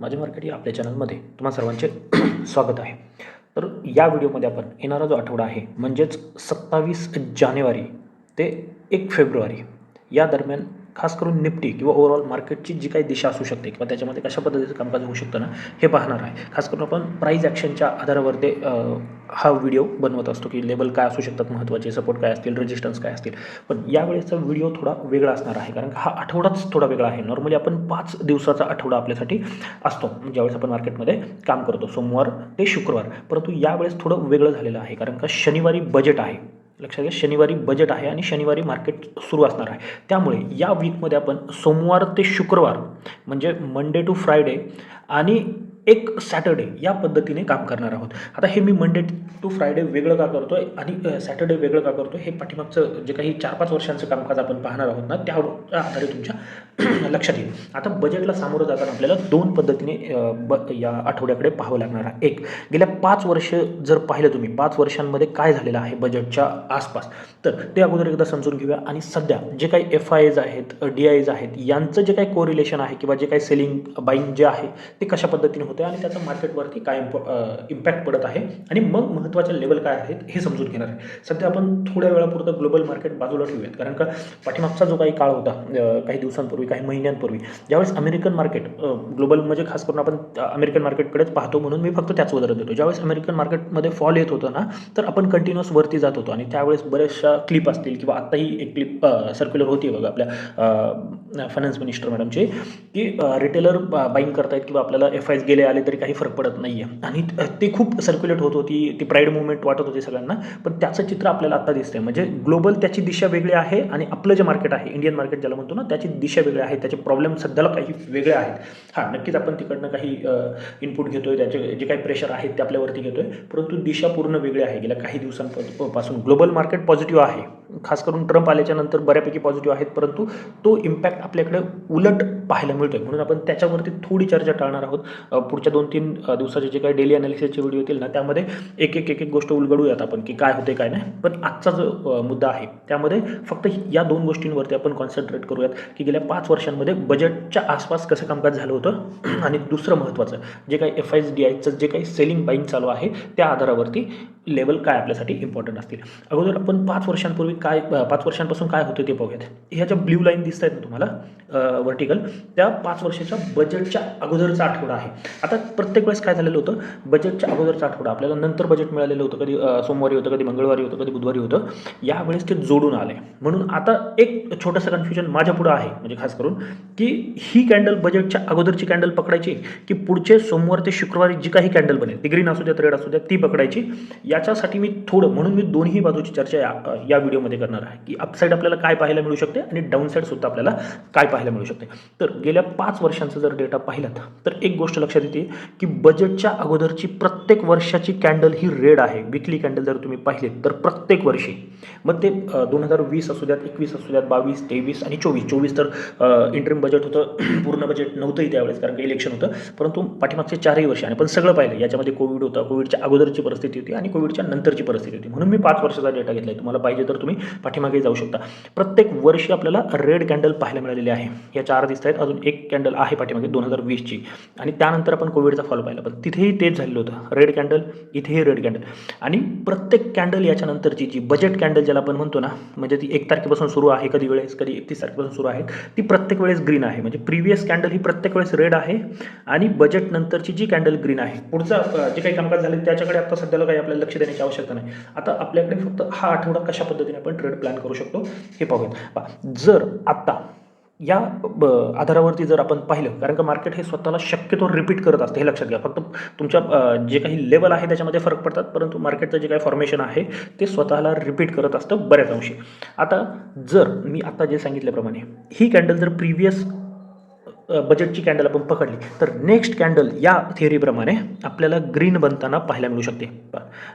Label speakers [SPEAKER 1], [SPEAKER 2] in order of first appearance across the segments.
[SPEAKER 1] माझे मार्केट या आपल्या चॅनलमध्ये तुम्हा सर्वांचे स्वागत आहे. तर या व्हिडिओमध्ये आपण येणारा जो आठवडा आहे म्हणजेच सत्तावीस जानेवारी ते एक फेब्रुवारी या दरम्यान खास करून निफ्टी किंवा ओव्हरऑल मार्केटची जी काही दिशा असू शकते किंवा त्याच्यामध्ये कशा पद्धतीचं कामकाज होऊ शकतं ना हे पाहणार आहे. खास करून आपण प्राईज ॲक्शनच्या आधारावर ते हा व्हिडिओ बनवत असतो की लेबल काय असू शकतात महत्त्वाचे सपोर्ट काय असतील रेजिस्टन्स काय असतील. पण यावेळेचा व्हिडिओ थोडा वेगळा असणार आहे कारण हा आठवडाच थोडा वेगळा आहे. नॉर्मली आपण पाच दिवसाचा आठवडा आपल्यासाठी असतो ज्यावेळेस आपण मार्केटमध्ये काम करतो सोमवार ते शुक्रवार. परंतु यावेळेस थोडं वेगळं झालेलं आहे कारण का शनिवारी बजेट आहे. लक्षात घ्या शनिवारी बजेट आहे आणि शनिवारी मार्केट सुरू असणार आहे. त्यामुळे या वीकमध्ये आपण सोमवार ते शुक्रवार म्हणजे मंडे टू फ्रायडे आणि एक सॅटर्डे या पद्धतीने काम करणार आहोत. आता हे मी मंडे टू फ्रायडे वेगळं का करतो आहे आणि सॅटर्डे वेगळं का करतो हे पाठीमागचं जे काही चार पाच वर्षांचं कामकाज आपण पाहणार आहोत ना त्या आधारे तुमच्या लक्षात येईल. आता बजेटला सामोरं जाताना आपल्याला दोन पद्धतीने ब या आठवड्याकडे पाहावं लागणार आहे. एक गेल्या पाच वर्ष जर पाहिलं तुम्ही पाच वर्षांमध्ये काय झालेलं आहे बजेटच्या आसपास? तर ते अगोदर एकदा समजून घेऊया. आणि सध्या जे काही एफ आय एज आहेत डी आय एज आहेत यांचं जे काही कोरिलेशन आहे किंवा जे काही सेलिंग बाईंग जे आहे ते कशा पद्धतीने होतं आणि त्याचा मार्केटवरती काय इम्प इम्पॅक्ट पडत आहे आणि मग महत्त्वाच्या लेवल काय आहेत हे समजून घेणार आहे. सध्या आपण थोड्या वेळापुरतं ग्लोबल मार्केट बाजूला ठेवूयात. कारण का पाठीमागचा जो काही काळ होता काही दिवसांपूर्वी काही महिन्यांपूर्वी ज्यावेळेस अमेरिकन मार्केट ग्लोबल म्हणजे खास करून आपण अमेरिकन मार्केटकडेच पाहतो म्हणून मी फक्त त्याच उदाहरण देतो. ज्यावेळेस अमेरिकन मार्केटमध्ये फॉल येत होतं ना तर आपण कंटिन्युअस वरती जात होतो आणि त्यावेळेस बऱ्याचशा क्लिप असतील किंवा आत्ताही एक क्लिप सर्क्युलर होती बघा आपल्या फायनान्स मिनिस्टर मॅडमची की रिटेलर बाईंग करतायत किंवा आपल्याला एफ आयज गेले आले तरी काही फरक पडत नाही आहे आणि ते खूप सर्क्युलेट होत होती ती प्राईड मुवमेंट वाटत होती सगळ्यांना. पण त्याचं चित्र आपल्याला आता दिसतंय. म्हणजे ग्लोबल त्याची दिशा वेगळी आहे आणि आपलं जे मार्केट आहे इंडियन मार्केट ज्याला म्हणतो ना त्याची दिशा वेगळी आहे. त्याचे प्रॉब्लेम सध्याला काही वेगळे आहेत. हां नक्कीच आपण तिकडनं काही इनपुट घेतोय त्याचे जे काही प्रेशर आहेत ते आपल्यावरती घेतोय. परंतु दिशा पूर्ण वेगळी आहे. गेल्या काही दिवसांपासून ग्लोबल मार्केट पॉझिटिव्ह आहे. खास करून ट्रम्प आल्याच्यानंतर बऱ्यापैकी पॉझिटिव्ह आहेत. परंतु तो इम्पॅक्ट आपल्याकडे उलट पाहायला मिळतोय. म्हणून आपण त्याच्यावरती थोडी चर्चा टाळणार आहोत. पुढच्या दोन तीन दिवसाचे जे काही डेली अनालिसिसचे व्हिडिओ येतील ना त्यामध्ये एक एक एक एक गोष्ट उलगडूयात आपण की काय होते काय नाही. पण आजचा जो मुद्दा आहे त्यामध्ये फक्त या दोन गोष्टींवरती आपण कॉन्सन्ट्रेट करूयात की गेल्या पाच वर्षांमध्ये बजेटच्या आसपास कसं कामकाज झालं होतं आणि दुसरं महत्त्वाचं जे काही एफ आयस डी आयचं जे काही सेलिंग बाईंग चालू आहे त्या आधारावरती लेवल काय आपल्यासाठी इम्पॉर्टंट असतील. अगोदर आपण पाच वर्षांपूर्वी काय पाच वर्षांपासून काय होतं ते पाहूयात. ह्या ज्या ब्ल्यू लाईन दिसत आहेत ना तुम्हाला वर्टिकल त्या पाच वर्षाच्या बजेटच्या अगोदरचा आठवडा आहे. आता प्रत्येक वेळेस काय झालेलं होतं? बजेटच्या अगोदरचा आठवडा. आपल्याला नंतर बजेट मिळालेलं होतं. कधी सोमवारी होतं कधी मंगळवारी होतं कधी बुधवारी होतं. यावेळेस ते जोडून आले म्हणून आता एक छोटंसं कन्फ्युजन माझ्या पुढं आहे. म्हणजे खास करून की ही कॅन्डल बजेटच्या अगोदरची कॅन्डल पकडायची की पुढचे सोमवार ते शुक्रवारी जी काही कॅन्डल बनेल ती ग्रीन असू द्या रेड असू द्या ती पकडायची. याच्यासाठी मी थोडं म्हणून मी दोन्ही बाजूची चर्चा या या व्हिडिओमध्ये करणार आहे. की अपसाईड आपल्याला काय पाहायला मिळू शकते आणि डाऊनसाईड सुद्धा आपल्याला काय पाहायला मिळू शकते. तर गेल्या पाच वर्षांचा जर डेटा पाहिलात तर तर एक गोष्ट लक्षात येते की बजेटच्या अगोदरची प्रत्येक वर्षाची कॅन्डल ही रेड आहे. विकली कॅन्डल जर तुम्ही पाहिले तर प्रत्येक वर्षी. मग ते दोन हजार वीस असू द्यात एकवीस असू द्यात बावीस तेवीस आणि चोवीस. चोवीस तर इंटरिम बजेट होतं पूर्ण बजेट नव्हतंही त्यावेळेस कारण का इलेक्शन होतं. परंतु पाठीमागचे चारही वर्ष आणि पण सगळं पाहिलं. याच्यामध्ये कोविड होता कोविडच्या अगोदरची परिस्थिती होती आणि कोविडच्या नंतरची परिस्थिती होती. म्हणून मी पाच वर्षाचा डेटा घेतला आहे तुम्हाला पाहिजे तर तुम्ही पाठीमागे जाऊ शकता. प्रत्येक वर्षी आपल्याला रेड कॅन्डल पाहायला मिळालेली आहे. या चार दिसत आहेत. अजून एक कॅन्डल आहे पाठीमागे दोन हजार वीसची. आणि त्यानंतर आपण कोविडचा फॉलो पाहिला. पण तिथेही तेच झालेलं होतं. रेड कॅन्डल इथेही रेड कॅन्डल आणि प्रत्येक कॅन्डल याच्यानंतरची जी बजेट कॅन्डल ज्याला आपण म्हणतो ना म्हणजे ती एक तारखेपासून सुरू आहे कधी वेळेस कधी एकतीस तारखेपासून सुरू आहे ती प्रत्येक वेळेस ग्रीन आहे. म्हणजे प्रिव्हियस कॅन्डल ही प्रत्येक वेळेस रेड आहे आणि बजेट नंतरची जी कॅन्डल ग्रीन आहे. पुढचं जे काही कामकाज झाले त्याच्याकडे आता सध्याला काही आपल्याला लक्ष देण्याची आवश्यकता नाही. आता आपल्याकडे फक्त हा आठवडा कशा पद्धतीने आपण ट्रेड प्लॅन करू शकतो हे पाहूयात. जर आत्ता या ब आधारावरती जर आपण पाहिलं कारण का मार्केट हे स्वतःला शक्यतो रिपीट करत असतं हे लक्षात घ्या. फक्त तुमच्या जे काही लेवल आहे त्याच्यामध्ये फरक पडतात परंतु मार्केटचं जे काही फॉर्मेशन आहे ते स्वतःला रिपीट करत असतं बऱ्याच अंशी. आता जर मी आता जे सांगितल्याप्रमाणे ही कॅन्डल जर प्रिव्हियस बजेटची कॅन्डल आपण पकडली. तर नेक्स्ट कॅन्डल या थिअरीप्रमाणे आपल्याला ग्रीन बनताना पाहायला मिळू शकते.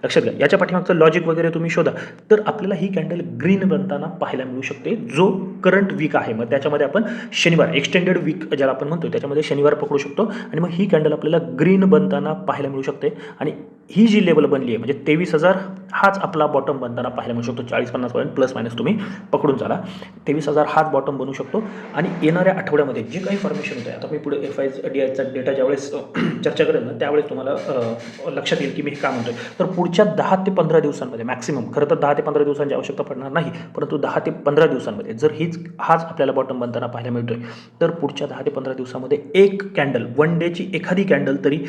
[SPEAKER 1] लक्षात घ्या. याच्या पाठीमागचं लॉजिक वगैरे तुम्ही शोधा. तर आपल्याला ही कॅन्डल ग्रीन बनताना पाहायला मिळू शकते. जो करंट वीक आहे मग त्याच्यामध्ये आपण शनिवार एक्सटेंडेड वीक ज्याला आपण म्हणतो त्याच्यामध्ये शनिवार पकडू शकतो. आणि मग ही कॅन्डल आपल्याला ग्रीन बनताना पाहायला मिळू शकते. आणि ही जी लेवल बनली आहे म्हणजे तेवीस हजार हाच आपला बॉटम बनताना पाहायला मिळू शकतो. चाळीस पन्नास पॉईंट प्लस मायनस तुम्ही पकडून चाला. तेवीस हजार हाच बॉटम बनू शकतो. आणि येणाऱ्या आठवड्यामध्ये जे काही फॉर्मेशन होतं आता मी पुढे एफ आय डी आयचा डेटा ज्यावेळेस चर्चा करेन ना त्यावेळेस तुम्हाला लक्षात येईल की मी हे का म्हणतोय. तर पुढच्या दहा ते पंधरा दिवसांमध्ये मॅक्सिमम खरं तर दहा ते पंधरा दिवसांची आवश्यकता पडणार नाही परंतु दहा ते पंधरा दिवसांमध्ये जर हीच हाच आपल्याला बॉटम बनताना पाहायला मिळतोय तर पुढच्या दहा ते पंधरा दिवसामध्ये एक कॅन्डल वन डेची एखादी कॅन्डल तरी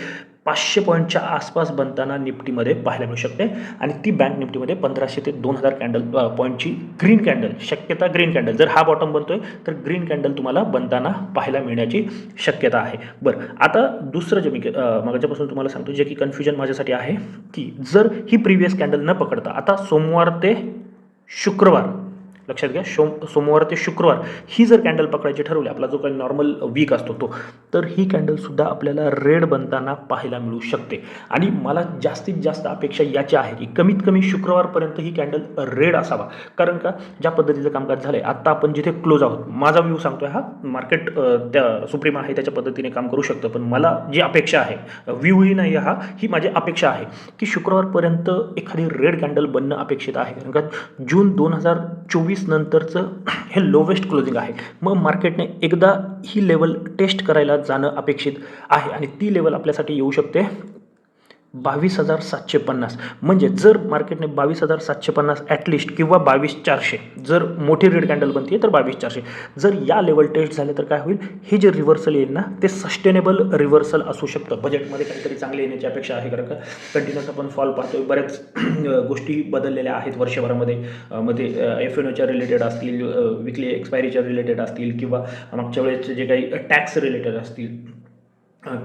[SPEAKER 1] पाचशे पॉईंटच्या आसपास बनताना निफ्टीमध्ये पाहायला मिळू शकते. आणि ती बँक निफ्टीमध्ये पंधराशे ते दोन हजार कॅन्डल पॉईंटची ग्रीन कॅन्डल शक्यता ग्रीन कॅन्डल जर हा बॉटम बनतोय तर ग्रीन कॅन्डल तुम्हाला बनताना पाहायला मिळण्याची शक्यता आहे. बरं आता दुसरं जे मी मगाच्यापासून तुम्हाला सांगतो जे की कन्फ्युजन माझ्यासाठी आहे की जर ही प्रिव्हियस कॅन्डल न पकडता आता सोमवार ते शुक्रवार लक्षात घ्या सोम सोमवार ते शुक्रवार ही जर कॅन्डल पकडायची ठरवली आपला जो काही नॉर्मल वीक असतो तो तर ही कॅन्डलसुद्धा आपल्याला रेड बनताना पाहायला मिळू शकते. आणि मला जास्तीत जास्त अपेक्षा याची आहे की कमीत कमी शुक्रवारपर्यंत ही कॅन्डल रेड असावा. कारण का? ज्या पद्धतीचं कामकाज झालं आहे आत्ता आपण जिथे क्लोज आहोत माझा व्ह्यू सांगतोय हा मार्केट त्या सुप्रीम आहे त्याच्या पद्धतीने काम करू शकतं. पण मला जी अपेक्षा आहे व्ह्यूही नाही हा ही माझी अपेक्षा आहे की शुक्रवारपर्यंत एखादी रेड कॅन्डल बनणं अपेक्षित आहे. कारण का? जून दोन हजार चोवीस नंतरचं हे लोवेस्ट क्लोजिंग आहे. मग मार्केटने एकदा ही लेवल टेस्ट करायला जाणं अपेक्षित आहे आणि ती लेवल आपल्यासाठी येऊ शकते. बावीस हजार सातशे पन्नास. म्हणजे जर मार्केटने बावीस हजार सातशे पन्नास ॲटलिस्ट किंवा बावीस चारशे जर मोठी रेड कॅन्डल बनते तर बावीस चारशे. जर या लेवल टेस्ट झाले तर काय होईल? हे जे रिव्हर्सल येईल ना ते सस्टेनेबल रिव्हर्सल असू शकतं. बजेटमध्ये काहीतरी चांगले येण्याची अपेक्षा आहे कारण का कंटिन्युअस आपण फॉल पाहतोय. बऱ्याच गोष्टी बदललेल्या आहेत वर्षभरामध्ये. मध्ये एफ एन ओच्या रिलेटेड असतील विकली एक्सपायरीच्या रिलेटेड असतील किंवा मागच्या वेळेचे जे काही टॅक्स रिलेटेड असतील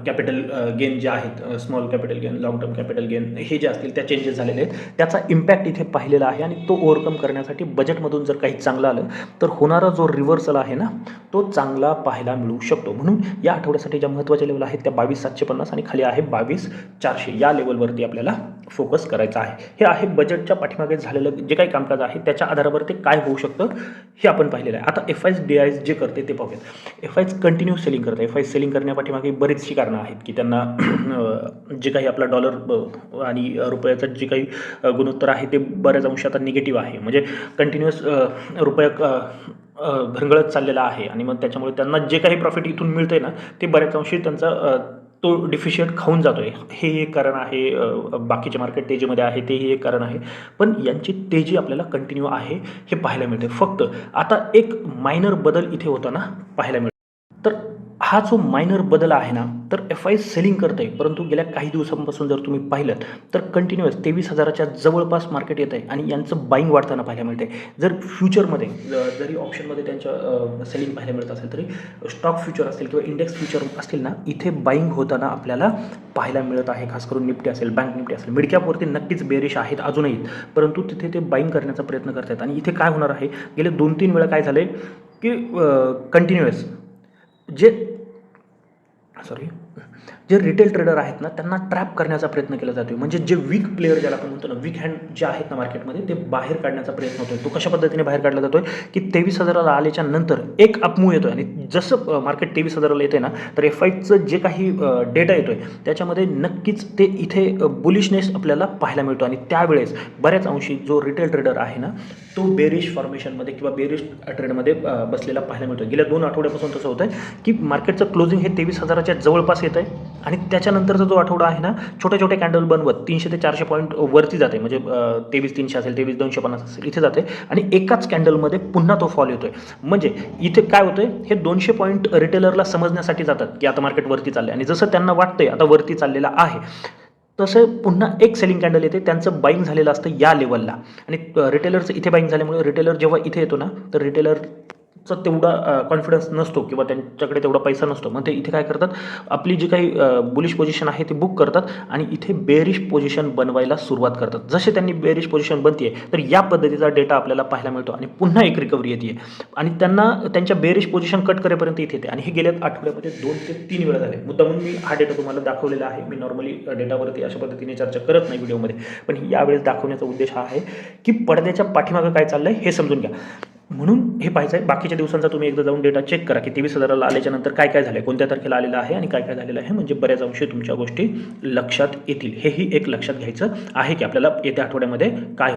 [SPEAKER 1] कॅपिटल गेन जे आहेत small capital gain long term capital gain हे जे असतील त्या चेंजेस झालेले आहेत. त्याचा इम्पॅक्ट इथे पाहिलेला आहे आणि तो ओव्हरकम करण्यासाठी बजेटमधून जर काही चांगलं आलं तर होणारा जो रिव्हर्सल आहे ना तो चांगला पाहायला मिळू शकतो. म्हणून या आठवड्यासाठी ज्या महत्त्वाच्या लेवल आहेत त्या बावीस सातशे पन्नास आणि खाली आहे बावीस चारशे. या लेवलवरती आपल्याला फोकस करायचा आहे. हे आहे बजेटच्या पाठीमागे झालेलं जे काही कामकाज आहे त्याच्या आधारावर ते काय होऊ शकतं हे आपण पाहिलेलं आहे. आता एफ आयज डी आयज जे करते ते पाहूयात. एफ आयज कंटिन्यू सेलिंग करते. एफ आय सेलिंग करण्यापाठीमागे बरीचशी कारणं आहेत की त्यांना जे काही आपला डॉलर आणि रुपयाचं जे काही गुणोत्तर आहे ते बऱ्याच अंश आता निगेटिव्ह आहे. म्हणजे कंटिन्युअस रुपया घरंगळत चाललेला आहे. आणि मग त्याच्यामुळे त्यांना जे काही प्रॉफिट इथून मिळतं आहे ना ते बऱ्याच अंशी त्यांचा तो डिफिशियट खाऊन जातोय. हे एक कारण आहे बाकीचे मार्केट तेजीमध्ये आहे तेही एक कारण आहे. पण यांची तेजी आपल्याला कंटिन्यू आहे हे पाहायला मिळते फक्त आता एक मायनर बदल इथे होताना पाहायला मिळतो तर हा जो मायनर बदल आहे ना तर एफ आय सेलिंग करत आहे परंतु गेल्या काही दिवसांपासून जर तुम्ही पाहिलं तर कंटिन्युअस तेवीस हजाराच्या जवळपास मार्केट येत आहे आणि यांचं बाईंग वाढताना पाहायला मिळते जर फ्युचरमध्ये ज- जरी ऑप्शनमध्ये त्यांच्या सेलिंग पाहायला मिळत असेल तरी स्टॉक फ्युचर असतील किंवा इंडेक्स फ्युचर असतील ना इथे बाईंग होताना आपल्याला पाहायला मिळत आहे. खास करून निफ्टी असेल बँक निफ्टी असेल. मिडकॅपवरती नक्कीच बेरिश आहेत अजूनही परंतु तिथे ते बाईंग करण्याचा प्रयत्न करत आहेत आणि इथे काय होणार आहे? गेले दोन तीन वेळा काय झाले की कंटिन्युअस जे सॉरी जे रिटेल ट्रेडर आहेत ना त्यांना ट्रॅप करण्याचा प्रयत्न केला जातो म्हणजे जे वीक प्लेअर ज्याला आपण म्हणतो ना वीक हँड जे आहेत ना मार्केटमध्ये ते बाहेर काढण्याचा प्रयत्न होतोय. तो कशा पद्धतीने बाहेर काढला जातोय? की तेवीस हजाराला आल्याच्यानंतर एक अपमूव येतोय. आणि जसं मार्केट तेवीस हजाराला येते ना तर एफ आयचं जे काही डेटा येतोय त्याच्यामध्ये नक्कीच ते इथे बुलिशनेस आपल्याला पाहायला मिळतो. आणि त्यावेळेस बऱ्याच अंशी जो रिटेल ट्रेडर आहे ना तो बेरिश फॉर्मेशनमध्ये किंवा बेरिश ट्रेडमध्ये बसलेला पाहायला मिळतो गेल्या दोन आठवड्यापासून तसं होतं आहे की मार्केटचं क्लोजिंग हे तेवीस हजाराच्या जवळपास येत आहे आणि त्याच्यानंतरचा जो आठवडा आहे ना छोट्या छोट्या कॅन्डल बनवत तीनशे ते चारशे पॉईंट वरती जाते. म्हणजे तेवीस तीनशे असेल तेवीस दोनशे पन्नास असेल इथे जाते. आणि एकाच कॅन्डलमध्ये पुन्हा तो फॉल येतोय. म्हणजे इथे काय होतंय? हे दोनशे पॉईंट रिटेलरला समजण्यासाठी जातात की आता मार्केट वरती चाललंय. आणि जसं त्यांना वाटतंय आता वरती चाललेला आहे तसं पुन्हा एक सेलिंग कॅन्डल येते त्यांचं बाईंग झालेलं असतं या लेवलला आणि रिटेलरचं इथे बाईंग झाल्यामुळे रिटेलर जेव्हा इथे येतो ना तर रिटेलर चा तेवढा कॉन्फिडन्स नसतो किंवा त्यांच्याकडे तेवढा पैसा नसतो. मग ते इथे काय करतात? आपली जी काही बुलिश पोझिशन आहे ती बुक करतात आणि इथे बेरिश पोझिशन बनवायला सुरुवात करतात. जसे त्यांनी बेरिश पोझिशन बनते तर या पद्धतीचा डेटा आपल्याला पाहायला मिळतो आणि पुन्हा एक रिकव्हरी येते आणि त्यांना त्यांच्या बेरिश पोझिशन कट करेपर्यंत इथे येते. आणि हे गेल्या आठवड्यामध्ये दोन ते तीन वेळा झाले. मुद्दा म्हणून मी हा डेटा तुम्हाला दाखवलेला आहे. मी नॉर्मली डेटावरती अशा पद्धतीने चर्चा करत नाही व्हिडिओमध्ये पण यावेळेस दाखवण्याचा उद्देश हा आहे की पडद्याच्या पाठीमागं काय चाललंय हे समजून घ्या. म्हणून हे पाहायचं आहे बाकीच्या दिवसांचा तुम्ही एकदा जाऊन डेटा चेक करा की तेवीस हजाराला आल्याच्यानंतर काय काय झालं आहे कोणत्या तारखेला आलेलं आहे आणि काय काय झालेलं आहे म्हणजे बऱ्याच अंशी तुमच्या गोष्टी लक्षात येतील. हेही एक लक्षात घ्यायचं आहे की आपल्याला येत्या आठवड्यामध्ये काय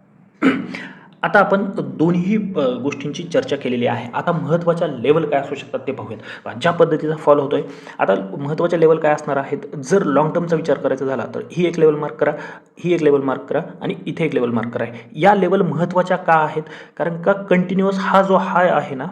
[SPEAKER 1] आता आपण दोन्ही गोष्टींची चर्चा केलेली आहे. आता महत्त्वाच्या लेवल काय असू शकतात ते पाहूयात. ज्या पद्धतीचा फॉलो होतोय आता महत्त्वाच्या लेवल काय असणार आहेत? जर लॉंग टर्मचा विचार करायचा झाला तर ही एक लेवल मार्क करा ही एक लेवल मार्क करा आणि इथे एक लेवल मार्क करा. या लेवल महत्त्वाच्या का आहेत? कारण का कंटिन्युअस हा जो हाय आहे ना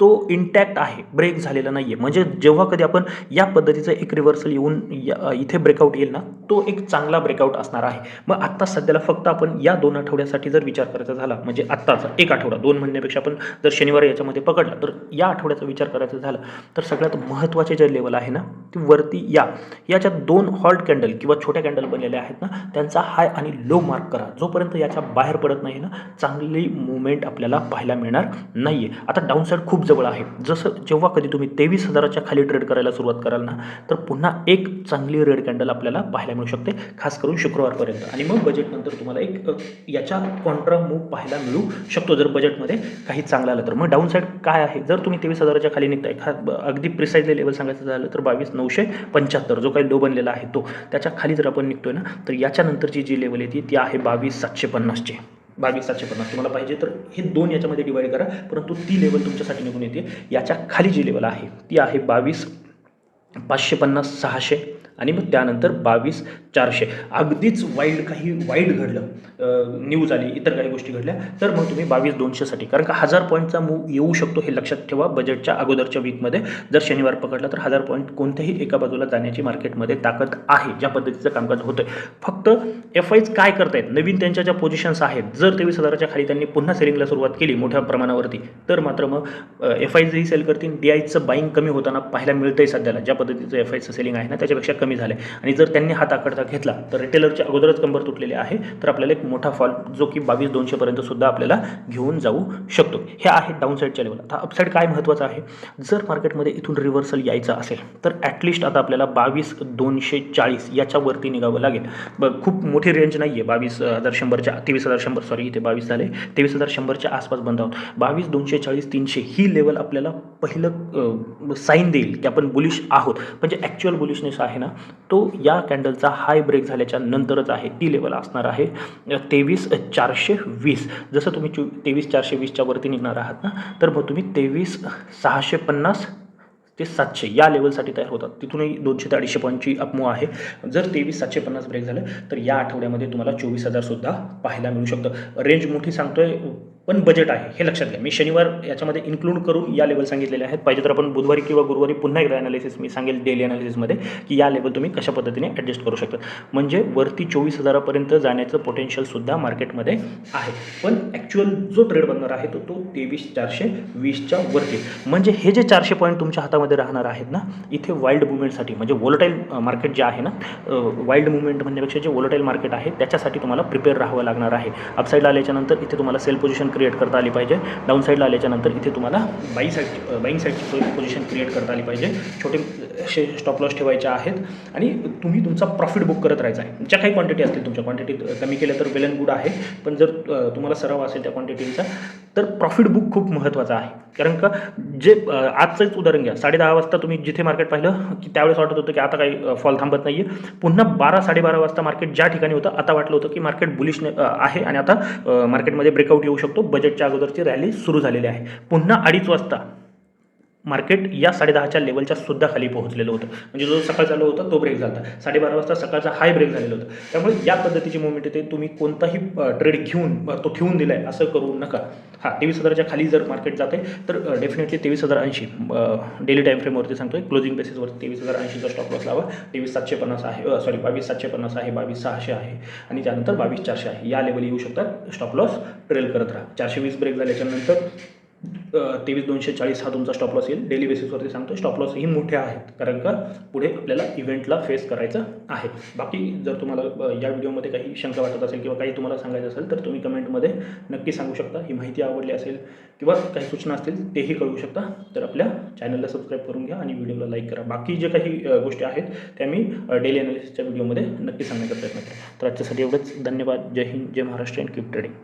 [SPEAKER 1] तो इंटॅक्ट आहे. ब्रेक झालेला नाही आहे म्हणजे जेव्हा कधी आपण या पद्धतीचं एक रिव्हर्सल येऊन या इथे ब्रेकआउट येईल ना तो एक चांगला ब्रेकआउट असणार आहे. मग आत्ता सध्याला फक्त आपण या दोन आठवड्यासाठी जर विचार करायचा झाला म्हणजे आत्ताचा एक आठवडा दोन महिन्यापेक्षा आपण जर शनिवार याच्यामध्ये पकडला तर या आठवड्याचा विचार करायचा झाला तर सगळ्यात महत्त्वाचे जे लेवल आहे ना ती वरती या. याच्या दोन हॉल्ट कॅन्डल किंवा छोट्या कॅन्डल बनलेल्या आहेत ना त्यांचा हाय आणि लो मार्क करा. जोपर्यंत याच्या बाहेर पडत नाही ना चांगली मुवमेंट आपल्याला पाहायला मिळणार नाही आहे आता डाऊनसाईड खूप खूप जवळ आहे. जसं जेव्हा कधी तुम्ही तेवीस हजाराच्या खाली ट्रेड करायला सुरुवात कराल ना तर पुन्हा एक चांगली रेड कॅन्डल आपल्याला पाहायला मिळू शकते खास करून शुक्रवारपर्यंत. आणि मग बजेटनंतर तुम्हाला एक याच्या कॉन्ट्रा मूव्ह पाहायला मिळू शकतो जर बजेटमध्ये काही चांगलं आलं तर. मग डाऊन साईड काय आहे? जर तुम्ही तेवीस हजाराच्या खाली निघताय खा अगदी प्रिसाईजली लेवल सांगायचं झालं तर बावीस नऊशे पंच्याहत्तर जो काही लो बनलेला आहे तो. त्याच्याखाली जर आपण निघतोय ना तर याच्यानंतरची जी लेवल येते ती आहे बावीस सातशे पन्नासची. बावीस सातशे पन्नास. तुम्हाला पाहिजे तर हे दोन याच्यामध्ये डिवाईड करा परंतु ती लेवल तुमच्यासाठी निघून येते. याच्या खाली जी लेवल आहे ती आहे बावीस पाचशे पन्नास सहाशे आणि मग त्यानंतर बावीस चारशे. अगदीच वाईल्ड काही वाईट घडलं. न्यूज आली इतर काही गोष्टी घडल्या तर मग तुम्ही बावीस दोनशेसाठी. कारण का हजार पॉईंटचा मूव येऊ शकतो हे लक्षात ठेवा बजेटच्या अगोदरच्या वीकमध्ये जर शनिवार पकडला तर हजार पॉईंट कोणत्याही एका बाजूला जाण्याची मार्केटमध्ये ताकद आहे ज्या पद्धतीचं कामकाज होतं फक्त एफ आयज काय करतायत? नवीन त्यांच्या ज्या पोझिशन्स आहेत जर तेवीस हजाराच्या खाली त्यांनी पुन्हा सेलिंगला सुरुवात केली मोठ्या प्रमाणावरती तर मात्र मग एफ आयजही सेल करतील. डी आयचं बाईंग कमी होताना पाहायला मिळतंय सध्याला. ज्या पद्धतीचं एफ आयचं सेलिंग आहे ना त्याच्यापेक्षा कमी झालं आणि जर त्यांनी हात आकडता घेतला तर रिटेलरच्या अगोदरच कंबर तुटलेले आहे तर आपल्याला एक मोठा फॉल जो की बावीस दोनशेपर्यंत सुद्धा आपल्याला घेऊन जाऊ शकतो. हे आहे डाऊन साईडच्या लेवल आता अपसाईड काय महत्त्वाचं आहे? जर मार्केटमध्ये इथून रिव्हर्सल यायचं असेल तर ॲटलिस्ट आता आपल्याला बावीस दोनशे चाळीस याच्यावरती निघावं लागेल. ब खूप मोठी रेंज नाही आहे बावीस हजार शंभरच्या तेवीस हजार शंभर सॉरी इथे बावीस झाले. तेवीस हजार शंभरच्या आसपास बंद आहोत. बावीस दोनशे चाळीस तीनशे ही लेवल आपल्याला पहिलं साईन देईल की आपण बुलिश आहोत. म्हणजे ॲक्च्युअल बुलिशनेस आहे ना तो या कॅन्डलचा हाय ब्रेक झाल्याच्या नंतरच आहे. ती लेवल असणार आहे. तेवीस चारशे वीस. जसं तुम्ही चो तेवीस चारशे वीसच्या वरती निघणार आहात ना तर मग तुम्ही तेवीस सहाशे पन्नास ते सातशे या लेवलसाठी तयार होतात. तिथूनही दोनशे ते अडीचशे पॉईंटची अपमो आहे. जर तेवीस सातशे पन्नास ब्रेक झालं तर या आठवड्यामध्ये तुम्हाला चोवीस हजारसुद्धा पाहायला मिळू शकतं. रेंज मोठी सांगतोय पण बजेट आहे हे लक्षात घ्या. मी शनिवार याच्यामध्ये इन्क्लूड करून या लेवल सांगितलेले आहेत. पाहिजे तर आपण बुधवारी किंवा गुरुवारी पुन्हा एकदा ॲनालिसिस मी सांगेल डेली ॲनालिसिसमध्ये की या लेवल तुम्ही कशा पद्धतीने ॲडजस्ट करू शकता. म्हणजे वरती चोवीस हजारापर्यंत जाण्याचं पोटेन्शियलसुद्धा मार्केटमध्ये आहे. पण ॲक्च्युअल जो ट्रेड बनणार आहे तो तो तेवीस चारशे वीसच्या वरती. म्हणजे हे जे चारशे पॉईंट तुमच्या हातामध्ये राहणार आहेत ना इथे वाईल्ड मुवमेंटसाठी म्हणजे वोलटाईल मार्केट जे आहे ना वाईल्ड मुवमेंट म्हणण्यापेक्षा जे वोलटाईल मार्केट आहे त्याच्यासाठी तुम्हाला प्रिपेअर राहावं लागणार आहे. अपसाईडला आल्याच्यानंतर इथे तुम्हाला सेल पोझिशन क्रिएट करता आली पाहिजे. डाऊन साईडला आल्याच्यानंतर इथे तुम्हाला बाई साईड बाईंग साईडची पोझिशन क्रिएट करता आली पाहिजे. छोटे असे स्टॉप लॉस ठेवायचे आहेत. आणि तुम्ही तुमचा प्रॉफिट बुक करत राहायचा आहे. ज्या काही क्वांटिटी असतील तुमच्या क्वांटिटी कमी केल्या तर वेल अँड गुड आहे. पण जर तुम्हाला सराव असेल त्या क्वांटिटीचा तर प्रॉफिट बुक खूप महत्त्वाचा आहे. कारण का जे आजचंच उदाहरण घ्या. साडे दहा वाजता तुम्ही जिथे मार्केट पाहिलं की त्यावेळेस वाटत होतं की आता काही फॉल थांबत नाही आहे पुन्हा बारा साडेबारा वाजता मार्केट ज्या ठिकाणी होतं आता वाटलं होतं की मार्केट बुलिश आहे. आणि आता मार्केटमध्ये ब्रेकआउट येऊ शकतो. बजेटच्या अगोदरची रॅली सुरू झालेली आहे. पुन्हा अडीच वाजता. मार्केट या साडेदहाच्या लेवलच्या सुद्धा खाली पोहोचलेलं होतं. म्हणजे जो सकाळ चालू होता तो ब्रेक झाला साडेबारा वाजता सकाळचा हाय ब्रेक झालेला होता. त्यामुळे या पद्धतीची मुवमेंट येते. तुम्ही कोणताही ट्रेड घेऊन तो ठेवून दिला आहे असं करू नका. हां तेवीस हजाराच्या खाली जर मार्केट जाते तर डेफिनेटली तेवीस हजार ऐंशी डेली टाईम फ्रेमवरती सांगतोय. क्लोजिंग बेसिसवर तेवीस हजार ऐंशीचा स्टॉप लॉस लावा. तेवीस सातशे पन्नास आहे सॉरी बावीस सातशे पन्नास आहे बावीस सहाशे आहे. आणि त्यानंतर बावीस चारशे आहे. या लेवल येऊ शकतात. स्टॉप लॉस ट्रेल करत राहा. चारशे वीस ब्रेक झाल्याच्यानंतर तेवीस दोनशे चाळीस हा तुमचा स्टॉप लॉस येईल. डेली बेसिसवरती सांगतो स्टॉप लॉस ही मोठे आहेत. कारण का? पुढे आपल्याला इव्हेंटला फेस करायचं आहे. बाकी जर तुम्हाला या व्हिडिओमध्ये काही शंका वाटत असेल किंवा काही तुम्हाला सांगायचं असेल तर तुम्ही कमेंटमध्ये नक्की सांगू शकता. ही माहिती आवडली असेल किंवा काही सूचना असतील तेही कळवू शकता. तर आपल्या चॅनलला सबस्क्राईब करून घ्या आणि व्हिडिओला लाईक करा. बाकी जे काही गोष्टी आहेत त्या मी डेली अनालिसिसच्या व्हिडिओमध्ये नक्की सांगण्याचा प्रयत्न करा तर आजच्यासाठी एवढंच. धन्यवाद. जय हिंद. जय महाराष्ट्र अँड कीप ट्रेडिंग